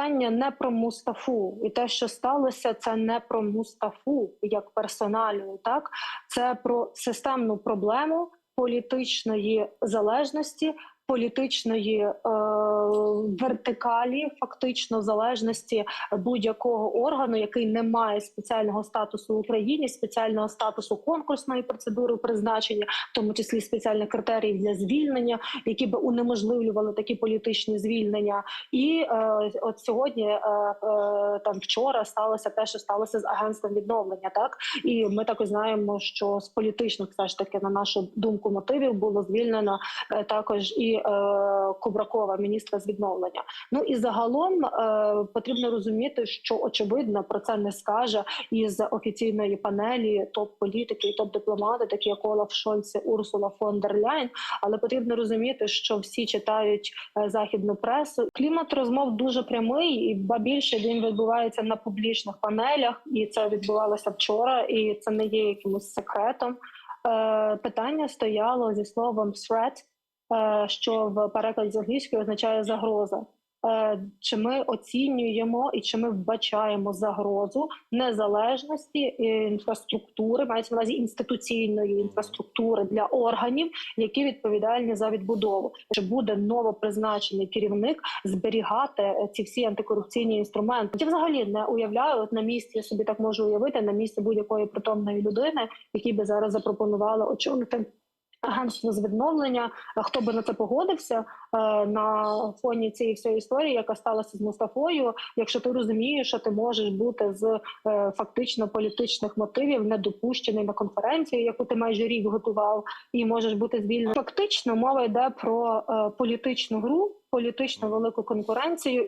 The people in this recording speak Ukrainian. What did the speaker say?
питання не про Мустафу, і те, що сталося, це не про Мустафу як персоналію. Так це про системну проблему політичної залежності. Політичної е, вертикалі, фактично залежності будь-якого органу, який не має спеціального статусу в Україні, спеціального статусу конкурсної процедури призначення, в тому числі спеціальних критеріїв для звільнення, які би унеможливлювали такі політичні звільнення. І е, от сьогодні, е, е, там вчора, сталося те, що сталося з агентством відновлення. Так і ми також знаємо, що з політичних все ж таки на нашу думку мотивів було звільнено е, також і е, Кубракова, міністра з відновлення. Ну і загалом е, потрібно розуміти, що очевидно про це не скаже із офіційної панелі топ-політики і топ-дипломати, такі як Олаф Шольц, Урсула фон дер Ляйн. Але потрібно розуміти, що всі читають е, західну пресу. Клімат розмов дуже прямий, і ба більше він відбувається на публічних панелях, і це відбувалося вчора, і це не є якимось секретом. Питання стояло зі словом threat, що в перекладі з англійської означає загроза. Е, Чи ми оцінюємо і чи ми вбачаємо загрозу незалежності е, інфраструктури, мається на увазі інституційної інфраструктури для органів, які відповідальні за відбудову? Чи буде новопризначений керівник зберігати е, ці всі антикорупційні інструменти? Я взагалі не уявляю от на місці. Я собі так можу уявити на місці будь-якої притомної людини, які би зараз запропонували очолити. Агентство з відновлення, А хто би на це погодився е, на фоні цієї всієї історії, яка сталася з Мустафою. Якщо ти розумієш, що ти можеш бути з е, фактично політичних мотивів не допущений на конференцію, яку ти майже рік готував, і можеш бути звільнений. Фактично мова йде про е, політичну гру, політичну велику конкуренцію